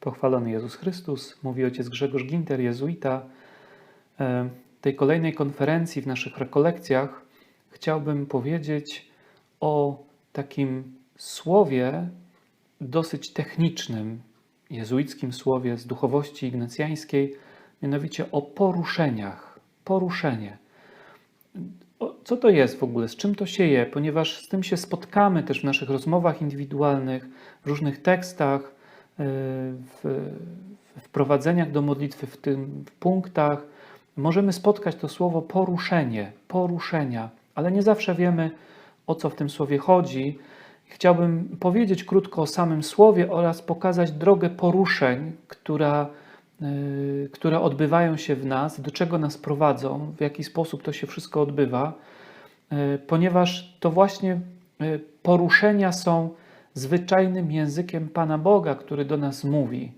Pochwalony Jezus Chrystus, mówi ojciec Grzegorz Ginter, jezuita. E, tej kolejnej konferencji w naszych rekolekcjach chciałbym powiedzieć o takim słowie dosyć technicznym, jezuickim słowie z duchowości ignacjańskiej, mianowicie o poruszeniach. Poruszenie. Co to jest w ogóle? Z czym to się je? Ponieważ z tym się spotkamy też w naszych rozmowach indywidualnych, w różnych tekstach, w wprowadzeniach do modlitwy, w tym punktach. Możemy spotkać to słowo poruszenie, poruszenia, ale nie zawsze wiemy, o co w tym słowie chodzi. Chciałbym powiedzieć krótko o samym słowie oraz pokazać drogę poruszeń, która Y, które odbywają się w nas, do czego nas prowadzą, w jaki sposób to się wszystko odbywa, y, ponieważ to właśnie y, poruszenia są zwyczajnym językiem Pana Boga, który do nas mówi.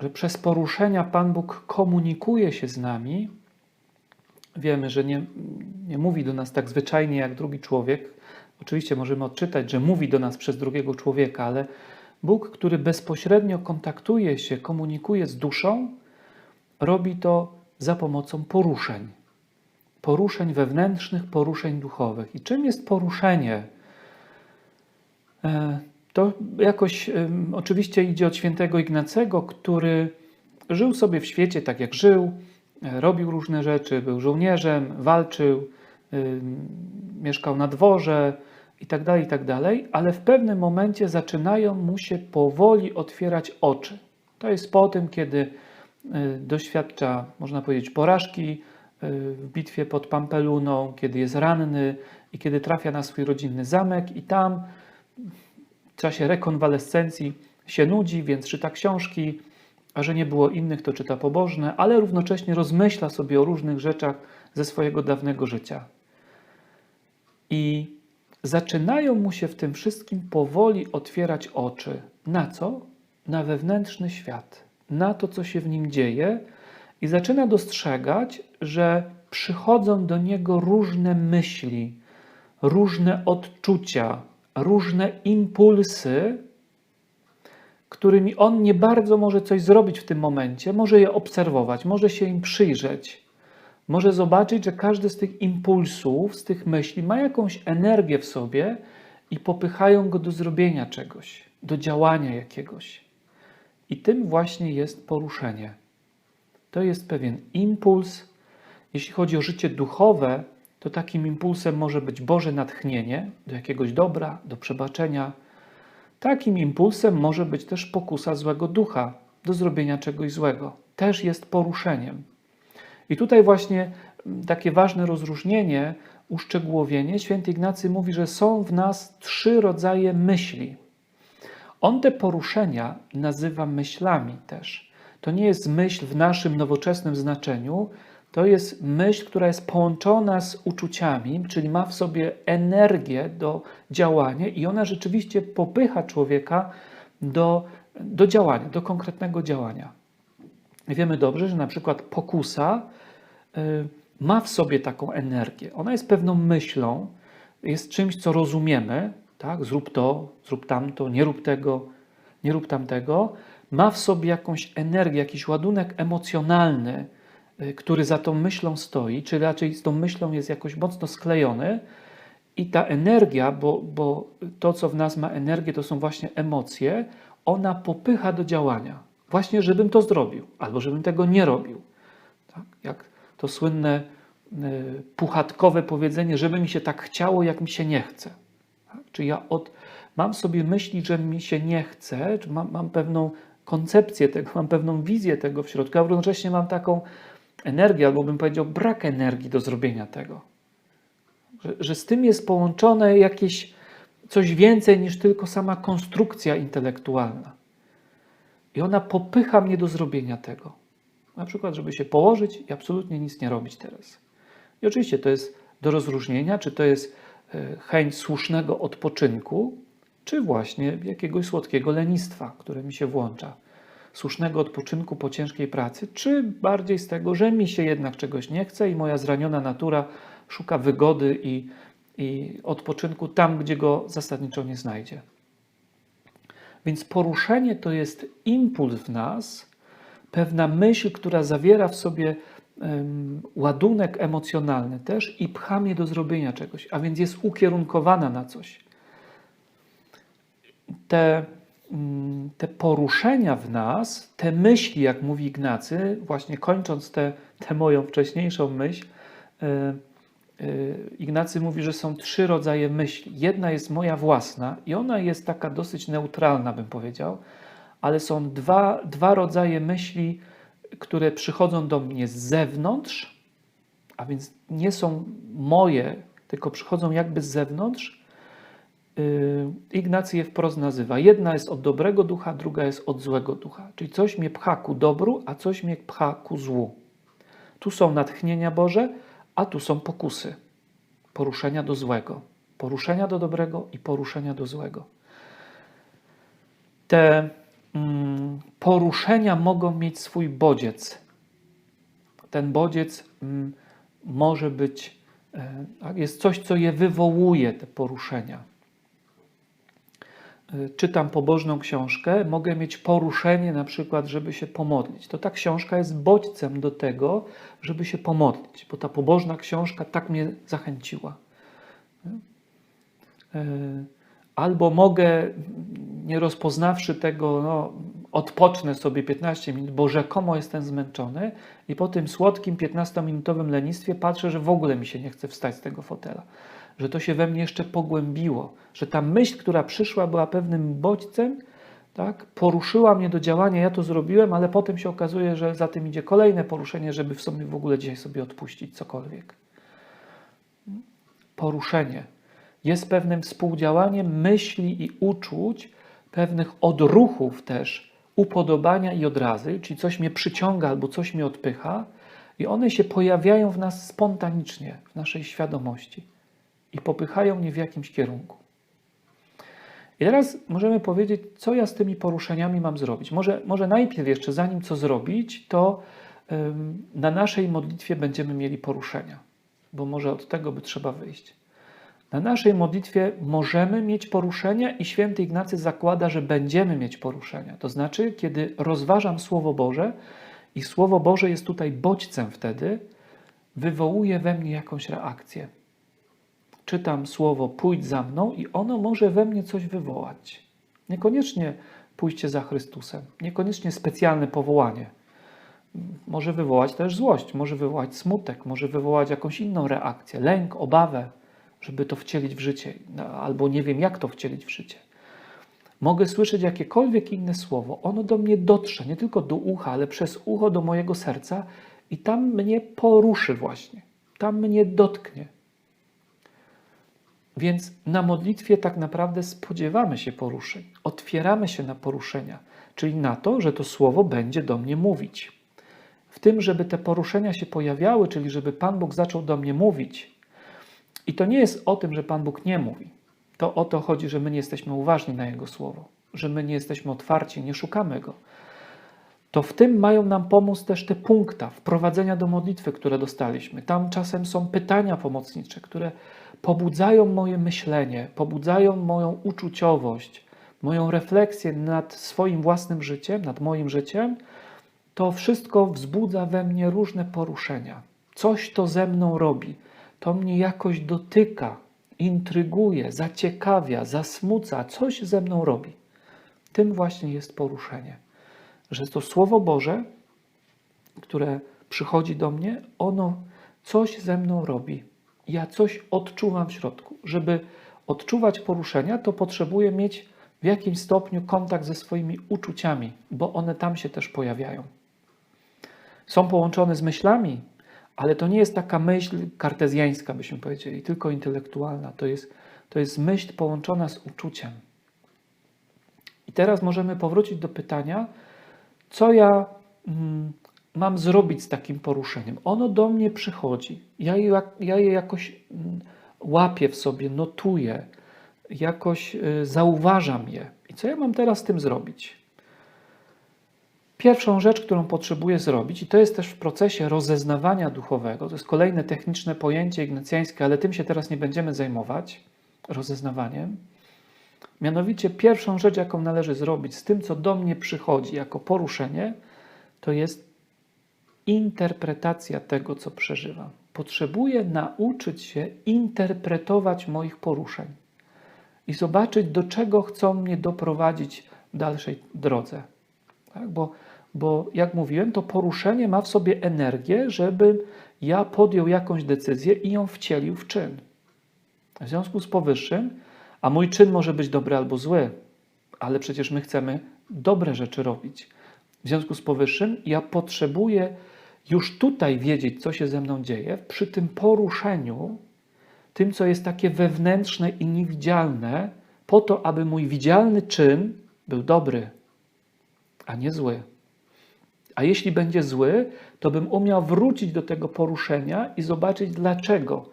Że przez poruszenia Pan Bóg komunikuje się z nami. Wiemy, że nie, nie mówi do nas tak zwyczajnie jak drugi człowiek. Oczywiście możemy odczytać, że mówi do nas przez drugiego człowieka, ale Bóg, który bezpośrednio kontaktuje się, komunikuje z duszą, robi to za pomocą poruszeń. Poruszeń wewnętrznych, poruszeń duchowych. I czym jest poruszenie? E, to jakoś oczywiście idzie od świętego Ignacego, który żył sobie w świecie tak jak żył, e, robił różne rzeczy, był żołnierzem, walczył, mieszkał na dworze, i tak dalej, i tak ale w pewnym momencie zaczynają mu się powoli otwierać oczy. To jest po tym, kiedy y, doświadcza, można powiedzieć, porażki w bitwie pod Pampeluną, kiedy jest ranny i kiedy trafia na swój rodzinny zamek i tam czasie rekonwalescencji się nudzi, więc czyta książki, a że nie było innych, to czyta pobożne, ale równocześnie rozmyśla sobie o różnych rzeczach ze swojego dawnego życia. I zaczynają mu się w tym wszystkim powoli otwierać oczy. Na co? Na wewnętrzny świat, na to, co się w nim dzieje, i zaczyna dostrzegać, że przychodzą do niego różne myśli, różne odczucia, różne impulsy, którymi on nie bardzo może coś zrobić w tym momencie, może je obserwować, może się im przyjrzeć może zobaczyć, że każdy z tych impulsów, z tych myśli ma jakąś energię w sobie i popychają go do zrobienia czegoś, do działania jakiegoś. I tym właśnie jest poruszenie. To jest pewien impuls. Jeśli chodzi o życie duchowe, to takim impulsem może być Boże natchnienie do jakiegoś dobra, do przebaczenia. Takim impulsem może być też pokusa złego ducha do zrobienia czegoś złego. Też jest poruszeniem. I tutaj właśnie mm, takie ważne rozróżnienie, uszczegółowienie. Święty Ignacy mówi, że są w nas trzy rodzaje myśli. On te poruszenia nazywa myślami też. To nie jest myśl w naszym nowoczesnym znaczeniu, to jest myśl, która jest połączona z uczuciami, czyli ma w sobie energię do działania i ona rzeczywiście popycha człowieka do, do działania, do konkretnego działania. Wiemy dobrze, że na przykład pokusa y, ma w sobie taką energię. Ona jest pewną myślą, jest czymś, co rozumiemy, tak? Zrób to, zrób tamto, nie rób tego, nie rób tamtego. Ma w sobie jakąś energię, jakiś ładunek emocjonalny, który za tą myślą stoi, czy raczej z tą myślą jest jakoś mocno sklejony. I ta energia, bo, bo to, co w nas ma energię, to są właśnie emocje, ona popycha do działania właśnie żebym to zrobił, albo żebym tego nie robił. Tak? Jak to słynne y, puchatkowe powiedzenie, żeby mi się tak chciało, jak mi się nie chce. Tak? Czy ja od, mam sobie myśli, że mi się nie chce, czy mam, mam pewną koncepcję tego, mam pewną wizję tego w środku, a równocześnie mam taką energię, albo bym powiedział brak energii do zrobienia tego. Że, że z tym jest połączone jakieś coś więcej niż tylko sama konstrukcja intelektualna. I ona popycha mnie do zrobienia tego. Na przykład, żeby się położyć i absolutnie nic nie robić teraz. I oczywiście to jest do rozróżnienia, czy to jest e, chęć słusznego odpoczynku, czy właśnie jakiegoś słodkiego lenistwa, które mi się włącza. Słusznego odpoczynku po ciężkiej pracy, czy bardziej z tego, że mi się jednak czegoś nie chce i moja zraniona natura szuka wygody i, i odpoczynku tam, gdzie go zasadniczo nie znajdzie. Więc poruszenie to jest impuls w nas, pewna myśl, która zawiera w sobie em, ładunek emocjonalny też i pcha mnie do zrobienia czegoś, a więc jest ukierunkowana na coś. Te, te poruszenia w nas, te myśli, jak mówi Ignacy, właśnie kończąc tę te, te moją wcześniejszą myśl, e, e, Ignacy mówi, że są trzy rodzaje myśli. Jedna jest moja własna i ona jest taka dosyć neutralna, bym powiedział, ale są dwa, dwa rodzaje myśli, które przychodzą do mnie z zewnątrz, a więc nie są moje, tylko przychodzą jakby z zewnątrz. Yy, Ignacy je wprost nazywa. Jedna jest od dobrego ducha, druga jest od złego ducha. Czyli coś mnie pcha ku dobru, a coś mnie pcha ku złu. Tu są natchnienia Boże, a tu są pokusy. Poruszenia do złego. Poruszenia do dobrego i poruszenia do złego. Te mm, poruszenia mogą mieć swój bodziec. Ten bodziec mm, może być, e, jest coś, co je wywołuje, te poruszenia. E, czytam pobożną książkę, mogę mieć poruszenie na przykład, żeby się pomodlić. To ta książka jest bodźcem do tego, żeby się pomodlić, bo ta pobożna książka tak mnie zachęciła. E, albo mogę, nie rozpoznawszy tego, no, odpocznę sobie 15 minut, bo rzekomo jestem zmęczony i po tym słodkim 15-minutowym lenistwie patrzę, że w ogóle mi się nie chce wstać z tego fotela. Że to się we mnie jeszcze pogłębiło, że ta myśl, która przyszła, była pewnym bodźcem, tak, poruszyła mnie do działania, ja to zrobiłem, ale potem się okazuje, że za tym idzie kolejne poruszenie, żeby w sobie w ogóle dzisiaj sobie odpuścić cokolwiek. Poruszenie. Jest pewnym współdziałaniem myśli i uczuć, pewnych odruchów też, upodobania i odrazy, czyli coś mnie przyciąga albo coś mnie odpycha, i one się pojawiają w nas spontanicznie, w naszej świadomości i popychają mnie w jakimś kierunku. I teraz możemy powiedzieć, co ja z tymi poruszeniami mam zrobić. Może, może najpierw jeszcze, zanim co zrobić, to ym, na naszej modlitwie będziemy mieli poruszenia, bo może od tego by trzeba wyjść. Na naszej modlitwie możemy mieć poruszenia i święty Ignacy zakłada, że będziemy mieć poruszenia. To znaczy, kiedy rozważam Słowo Boże i Słowo Boże jest tutaj bodźcem wtedy, wywołuje we mnie jakąś reakcję. Czytam słowo pójdź za mną i ono może we mnie coś wywołać. Niekoniecznie pójście za Chrystusem, niekoniecznie specjalne powołanie. Może wywołać też złość, może wywołać smutek, może wywołać jakąś inną reakcję, lęk, obawę, żeby to wcielić w życie, no, albo nie wiem, jak to wcielić w życie. Mogę słyszeć jakiekolwiek inne słowo, ono do mnie dotrze, nie tylko do ucha, ale przez ucho do mojego serca i tam mnie poruszy właśnie, tam mnie dotknie. Więc na modlitwie tak naprawdę spodziewamy się poruszeń, otwieramy się na poruszenia, czyli na to, że to słowo będzie do mnie mówić. W tym, żeby te poruszenia się pojawiały, czyli żeby Pan Bóg zaczął do mnie mówić, i to nie jest o tym, że Pan Bóg nie mówi. To o to chodzi, że my nie jesteśmy uważni na Jego słowo, że my nie jesteśmy otwarci, nie szukamy Go. To w tym mają nam pomóc też te punkta wprowadzenia do modlitwy, które dostaliśmy. Tam czasem są pytania pomocnicze, które pobudzają moje myślenie, pobudzają moją uczuciowość, moją refleksję nad swoim własnym życiem, nad moim życiem. To wszystko wzbudza we mnie różne poruszenia. Coś to ze mną robi to mnie jakoś dotyka, intryguje, zaciekawia, zasmuca, coś ze mną robi. Tym właśnie jest poruszenie, że to Słowo Boże, które przychodzi do mnie, ono coś ze mną robi. Ja coś odczuwam w środku. Żeby odczuwać poruszenia, to potrzebuję mieć w jakimś stopniu kontakt ze swoimi uczuciami, bo one tam się też pojawiają. Są połączone z myślami, ale to nie jest taka myśl kartezjańska, byśmy powiedzieli, tylko intelektualna. To jest, to jest myśl połączona z uczuciem. I teraz możemy powrócić do pytania, co ja mm, mam zrobić z takim poruszeniem. Ono do mnie przychodzi. Ja je, ja je jakoś mm, łapię w sobie, notuję, jakoś y, zauważam je. I co ja mam teraz z tym zrobić? Pierwszą rzecz, którą potrzebuję zrobić, i to jest też w procesie rozeznawania duchowego, to jest kolejne techniczne pojęcie ignacjańskie, ale tym się teraz nie będziemy zajmować, rozeznawaniem. Mianowicie pierwszą rzecz, jaką należy zrobić z tym, co do mnie przychodzi jako poruszenie, to jest interpretacja tego, co przeżywam. Potrzebuję nauczyć się interpretować moich poruszeń i zobaczyć, do czego chcą mnie doprowadzić w dalszej drodze. Tak? Bo, bo jak mówiłem, to poruszenie ma w sobie energię, żeby ja podjął jakąś decyzję i ją wcielił w czyn. W związku z powyższym, a mój czyn może być dobry albo zły, ale przecież my chcemy dobre rzeczy robić. W związku z powyższym, ja potrzebuję już tutaj wiedzieć, co się ze mną dzieje, przy tym poruszeniu, tym, co jest takie wewnętrzne i niewidzialne, po to, aby mój widzialny czyn był dobry, a nie zły. A jeśli będzie zły, to bym umiał wrócić do tego poruszenia i zobaczyć dlaczego.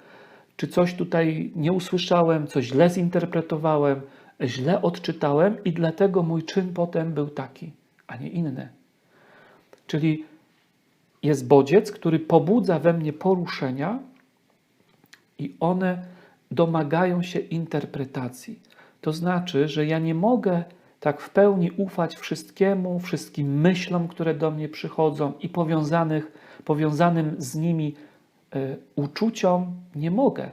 Czy coś tutaj nie usłyszałem, coś źle zinterpretowałem, źle odczytałem i dlatego mój czyn potem był taki, a nie inny. Czyli jest bodziec, który pobudza we mnie poruszenia i one domagają się interpretacji. To znaczy, że ja nie mogę tak w pełni ufać wszystkiemu, wszystkim myślom, które do mnie przychodzą i powiązanych, powiązanym z nimi y, uczuciom, nie mogę.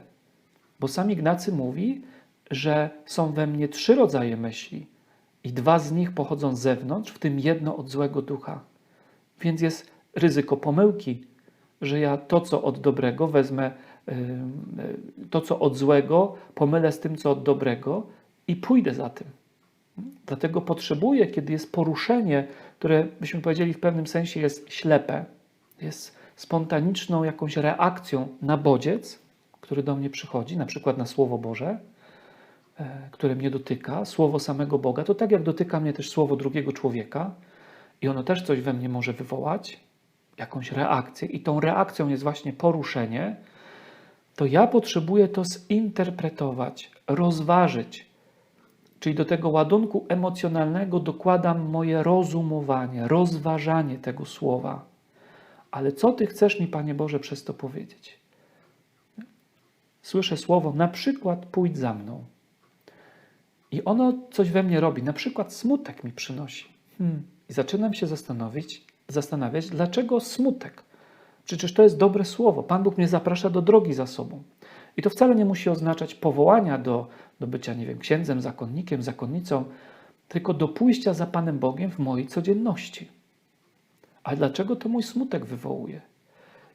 Bo sam Ignacy mówi, że są we mnie trzy rodzaje myśli i dwa z nich pochodzą z zewnątrz, w tym jedno od złego ducha. Więc jest ryzyko pomyłki, że ja to, co od dobrego, wezmę to, co od złego, pomylę z tym, co od dobrego i pójdę za tym. Dlatego potrzebuję, kiedy jest poruszenie, które byśmy powiedzieli w pewnym sensie jest ślepe, jest spontaniczną jakąś reakcją na bodziec, który do mnie przychodzi, na przykład na Słowo Boże, e, które mnie dotyka, Słowo samego Boga, to tak jak dotyka mnie też Słowo drugiego człowieka i ono też coś we mnie może wywołać, jakąś reakcję i tą reakcją jest właśnie poruszenie, to ja potrzebuję to zinterpretować, rozważyć, Czyli do tego ładunku emocjonalnego dokładam moje rozumowanie, rozważanie tego słowa. Ale co Ty chcesz mi, Panie Boże, przez to powiedzieć? Słyszę słowo, na przykład pójdź za mną. I ono coś we mnie robi, na przykład smutek mi przynosi. Hmm. I zaczynam się zastanowić, zastanawiać, dlaczego smutek? Przecież to jest dobre słowo. Pan Bóg mnie zaprasza do drogi za sobą. I to wcale nie musi oznaczać powołania do, do bycia, nie wiem, księdzem, zakonnikiem, zakonnicą, tylko do pójścia za Panem Bogiem w mojej codzienności. A dlaczego to mój smutek wywołuje?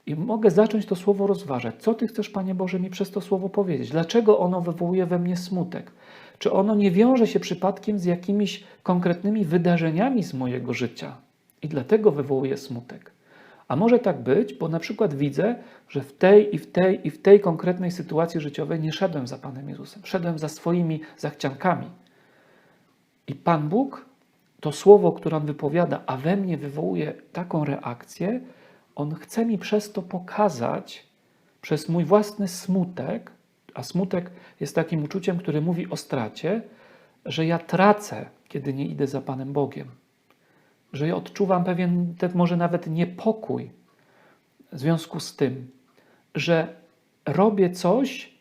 I mogę zacząć to słowo rozważać. Co Ty chcesz, Panie Boże, mi przez to słowo powiedzieć? Dlaczego ono wywołuje we mnie smutek? Czy ono nie wiąże się przypadkiem z jakimiś konkretnymi wydarzeniami z mojego życia i dlatego wywołuje smutek? A może tak być, bo na przykład widzę, że w tej i w tej i w tej konkretnej sytuacji życiowej nie szedłem za Panem Jezusem, szedłem za swoimi zachciankami. I Pan Bóg, to słowo, które On wypowiada, a we mnie wywołuje taką reakcję, On chce mi przez to pokazać, przez mój własny smutek, a smutek jest takim uczuciem, które mówi o stracie, że ja tracę, kiedy nie idę za Panem Bogiem że ja odczuwam pewien, może nawet niepokój w związku z tym, że robię coś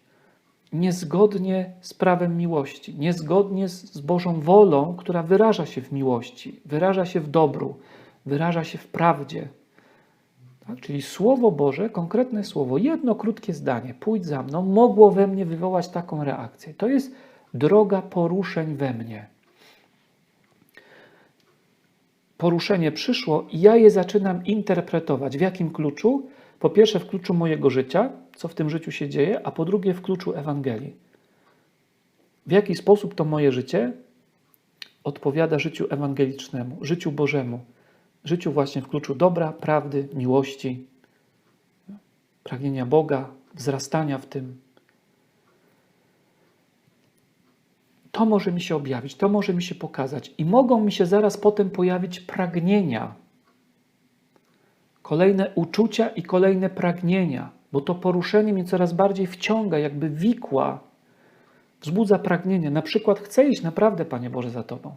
niezgodnie z prawem miłości, niezgodnie z Bożą wolą, która wyraża się w miłości, wyraża się w dobru, wyraża się w prawdzie. Tak? Czyli Słowo Boże, konkretne słowo, jedno krótkie zdanie, pójdź za mną, mogło we mnie wywołać taką reakcję. To jest droga poruszeń we mnie poruszenie przyszło i ja je zaczynam interpretować. W jakim kluczu? Po pierwsze, w kluczu mojego życia, co w tym życiu się dzieje, a po drugie, w kluczu Ewangelii. W jaki sposób to moje życie odpowiada życiu ewangelicznemu, życiu Bożemu, życiu właśnie w kluczu dobra, prawdy, miłości, pragnienia Boga, wzrastania w tym. To może mi się objawić, to może mi się pokazać. I mogą mi się zaraz potem pojawić pragnienia. Kolejne uczucia i kolejne pragnienia, bo to poruszenie mnie coraz bardziej wciąga, jakby wikła, wzbudza pragnienia. Na przykład chcę iść naprawdę, Panie Boże, za Tobą.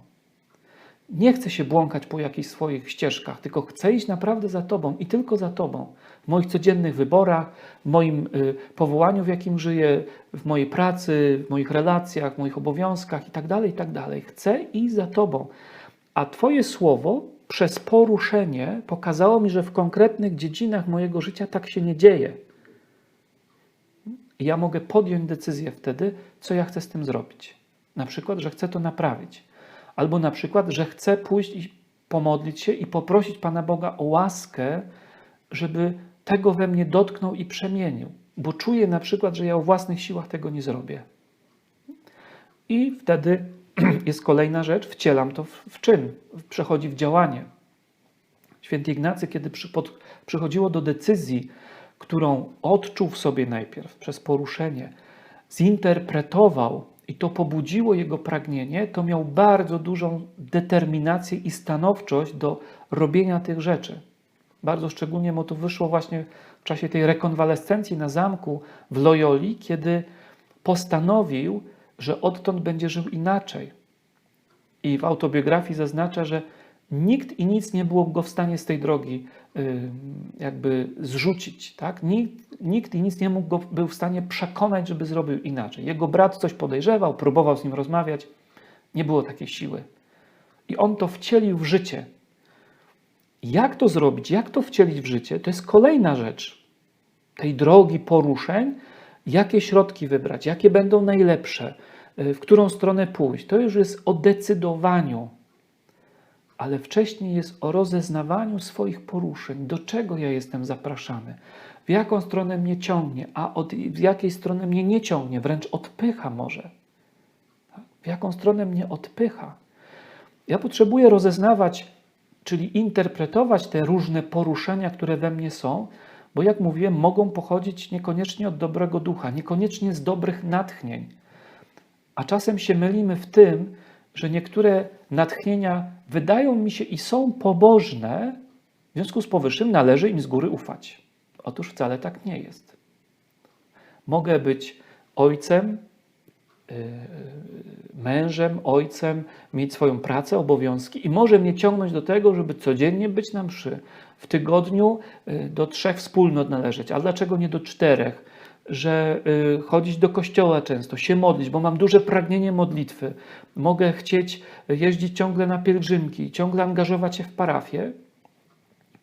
Nie chcę się błąkać po jakichś swoich ścieżkach, tylko chcę iść naprawdę za Tobą i tylko za Tobą. W moich codziennych wyborach, w moim y, powołaniu, w jakim żyję, w mojej pracy, w moich relacjach, w moich obowiązkach itd., itd. Chcę iść za Tobą. A Twoje słowo przez poruszenie pokazało mi, że w konkretnych dziedzinach mojego życia tak się nie dzieje. I ja mogę podjąć decyzję wtedy, co ja chcę z tym zrobić. Na przykład, że chcę to naprawić. Albo na przykład, że chcę pójść i pomodlić się i poprosić Pana Boga o łaskę, żeby tego we mnie dotknął i przemienił. Bo czuję na przykład, że ja o własnych siłach tego nie zrobię. I wtedy jest kolejna rzecz, wcielam to w, czyn, przechodzi w działanie. Święty Ignacy, kiedy przychodziło do decyzji, którą odczuł w sobie najpierw przez poruszenie, zinterpretował i to pobudziło jego pragnienie, to miał bardzo dużą determinację i stanowczość do robienia tych rzeczy. Bardzo szczególnie mu to wyszło właśnie w czasie tej rekonwalescencji na zamku w Loyoli, kiedy postanowił, że odtąd będzie żył inaczej. I w autobiografii zaznacza, że nikt i nic nie było go w stanie z tej drogi jakby zrzucić. Tak? Nikt, nikt i nic nie mógł go, był w stanie przekonać, żeby zrobił inaczej. Jego brat coś podejrzewał, próbował z nim rozmawiać. Nie było takiej siły. I on to wcielił w życie. Jak to zrobić, jak to wcielić w życie, to jest kolejna rzecz tej drogi poruszeń, jakie środki wybrać, jakie będą najlepsze, w którą stronę pójść. To już jest o decydowaniu ale wcześniej jest o rozeznawaniu swoich poruszeń, do czego ja jestem zapraszany, w jaką stronę mnie ciągnie, a od, w jakiej stronę mnie nie ciągnie, wręcz odpycha może. W jaką stronę mnie odpycha. Ja potrzebuję rozeznawać, czyli interpretować te różne poruszenia, które we mnie są, bo jak mówiłem, mogą pochodzić niekoniecznie od dobrego ducha, niekoniecznie z dobrych natchnień. A czasem się mylimy w tym, że niektóre natchnienia wydają mi się i są pobożne, w związku z powyższym należy im z góry ufać. Otóż wcale tak nie jest. Mogę być ojcem, yy, mężem, ojcem, mieć swoją pracę, obowiązki i może mnie ciągnąć do tego, żeby codziennie być na mszy, w tygodniu yy, do trzech wspólnot należeć, a dlaczego nie do czterech? Że y, chodzić do kościoła często, się modlić, bo mam duże pragnienie modlitwy. Mogę chcieć jeździć ciągle na pielgrzymki, ciągle angażować się w parafię.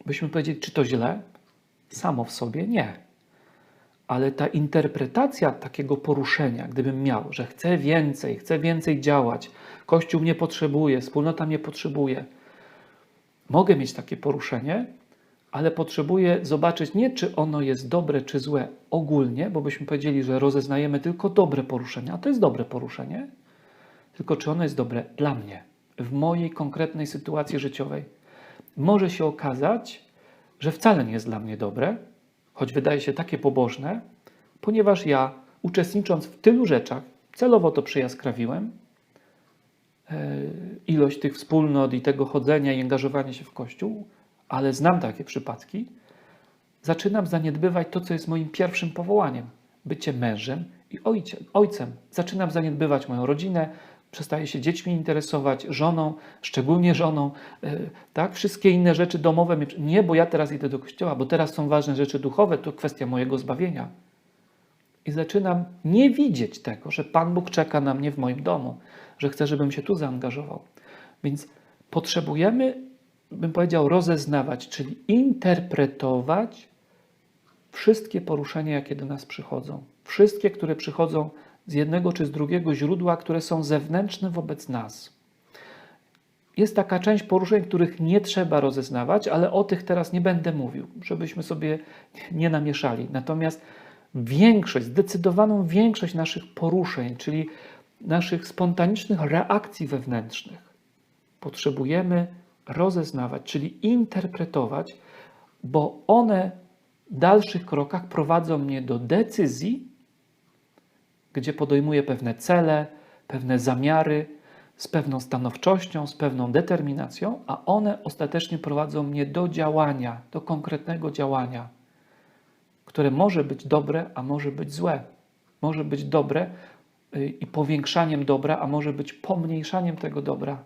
Byśmy powiedzieli, czy to źle? Samo w sobie nie. Ale ta interpretacja takiego poruszenia, gdybym miał, że chcę więcej, chcę więcej działać, Kościół mnie potrzebuje, wspólnota mnie potrzebuje, mogę mieć takie poruszenie, ale potrzebuję zobaczyć nie, czy ono jest dobre, czy złe ogólnie, bo byśmy powiedzieli, że rozeznajemy tylko dobre poruszenia, a to jest dobre poruszenie, tylko czy ono jest dobre dla mnie, w mojej konkretnej sytuacji życiowej. Może się okazać, że wcale nie jest dla mnie dobre, choć wydaje się takie pobożne, ponieważ ja, uczestnicząc w tylu rzeczach, celowo to przyjaskrawiłem, e, ilość tych wspólnot i tego chodzenia i angażowania się w Kościół, ale znam takie przypadki, zaczynam zaniedbywać to, co jest moim pierwszym powołaniem bycie mężem i ojcem. Zaczynam zaniedbywać moją rodzinę, przestaję się dziećmi interesować, żoną, szczególnie żoną, e, tak? Wszystkie inne rzeczy domowe. Nie, bo ja teraz idę do kościoła, bo teraz są ważne rzeczy duchowe, to kwestia mojego zbawienia. I zaczynam nie widzieć tego, że Pan Bóg czeka na mnie w moim domu, że chce, żebym się tu zaangażował. Więc potrzebujemy bym powiedział, rozeznawać, czyli interpretować wszystkie poruszenia, jakie do nas przychodzą. Wszystkie, które przychodzą z jednego czy z drugiego źródła, które są zewnętrzne wobec nas. Jest taka część poruszeń, których nie trzeba rozeznawać, ale o tych teraz nie będę mówił, żebyśmy sobie nie namieszali. Natomiast większość, zdecydowaną większość naszych poruszeń, czyli naszych spontanicznych reakcji wewnętrznych, potrzebujemy rozeznawać, czyli interpretować, bo one w dalszych krokach prowadzą mnie do decyzji, gdzie podejmuję pewne cele, pewne zamiary z pewną stanowczością, z pewną determinacją, a one ostatecznie prowadzą mnie do działania, do konkretnego działania, które może być dobre, a może być złe. Może być dobre y, i powiększaniem dobra, a może być pomniejszaniem tego dobra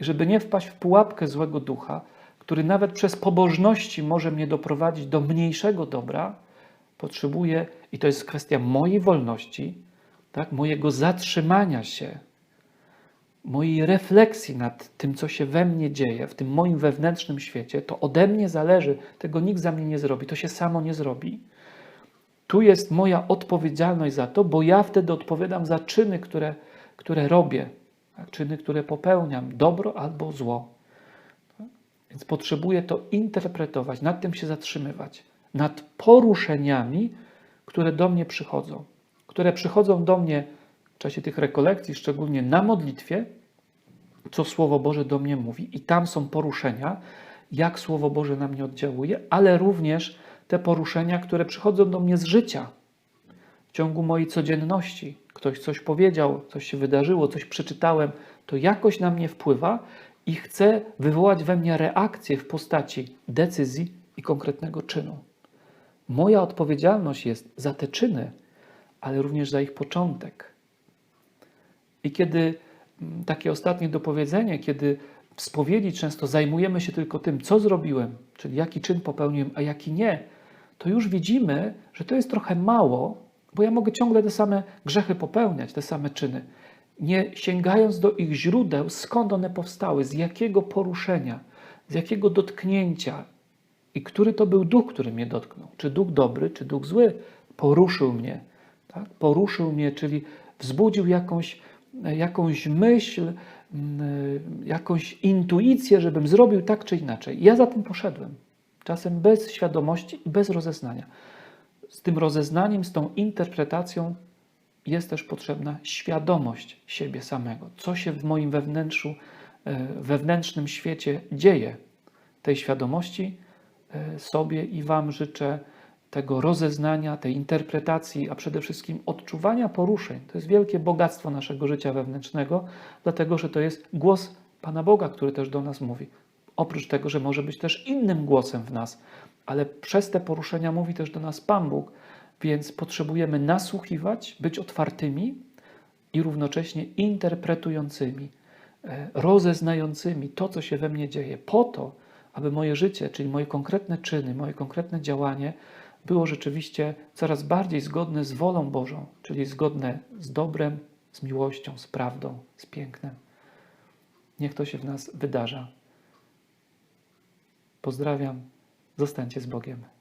I żeby nie wpaść w pułapkę złego ducha, który nawet przez pobożności może mnie doprowadzić do mniejszego dobra, potrzebuję, i to jest kwestia mojej wolności, tak, mojego zatrzymania się, mojej refleksji nad tym, co się we mnie dzieje, w tym moim wewnętrznym świecie, to ode mnie zależy, tego nikt za mnie nie zrobi, to się samo nie zrobi. Tu jest moja odpowiedzialność za to, bo ja wtedy odpowiadam za czyny, które, które robię, tak? czyny, które popełniam, dobro albo zło. Tak? Więc potrzebuję to interpretować, nad tym się zatrzymywać, nad poruszeniami, które do mnie przychodzą, które przychodzą do mnie w czasie tych rekolekcji, szczególnie na modlitwie, co Słowo Boże do mnie mówi, i tam są poruszenia, jak Słowo Boże na mnie oddziałuje, ale również te poruszenia, które przychodzą do mnie z życia, w ciągu mojej codzienności. Ktoś coś powiedział, coś się wydarzyło, coś przeczytałem, to jakoś na mnie wpływa i chce wywołać we mnie reakcję w postaci decyzji i konkretnego czynu. Moja odpowiedzialność jest za te czyny, ale również za ich początek. I kiedy mm, takie ostatnie dopowiedzenie, kiedy w spowiedzi często zajmujemy się tylko tym, co zrobiłem, czyli jaki czyn popełniłem, a jaki nie, to już widzimy, że to jest trochę mało, bo ja mogę ciągle te same grzechy popełniać, te same czyny, nie sięgając do ich źródeł, skąd one powstały, z jakiego poruszenia, z jakiego dotknięcia i który to był duch, który mnie dotknął. Czy duch dobry, czy duch zły poruszył mnie. Tak? Poruszył mnie, czyli wzbudził jakąś, jakąś myśl, mm, jakąś intuicję, żebym zrobił tak czy inaczej. Ja za tym poszedłem. Czasem bez świadomości i bez rozeznania. Z tym rozeznaniem, z tą interpretacją jest też potrzebna świadomość siebie samego. Co się w moim wewnętrzu, e, wewnętrznym świecie dzieje. Tej świadomości e, sobie i Wam życzę tego rozeznania, tej interpretacji, a przede wszystkim odczuwania poruszeń. To jest wielkie bogactwo naszego życia wewnętrznego, dlatego że to jest głos Pana Boga, który też do nas mówi. Oprócz tego, że może być też innym głosem w nas, ale przez te poruszenia mówi też do nas Pan Bóg, więc potrzebujemy nasłuchiwać, być otwartymi i równocześnie interpretującymi, e, rozeznającymi to, co się we mnie dzieje, po to, aby moje życie, czyli moje konkretne czyny, moje konkretne działanie było rzeczywiście coraz bardziej zgodne z wolą Bożą, czyli zgodne z dobrem, z miłością, z prawdą, z pięknem. Niech to się w nas wydarza. Pozdrawiam. Zostańcie z Bogiem.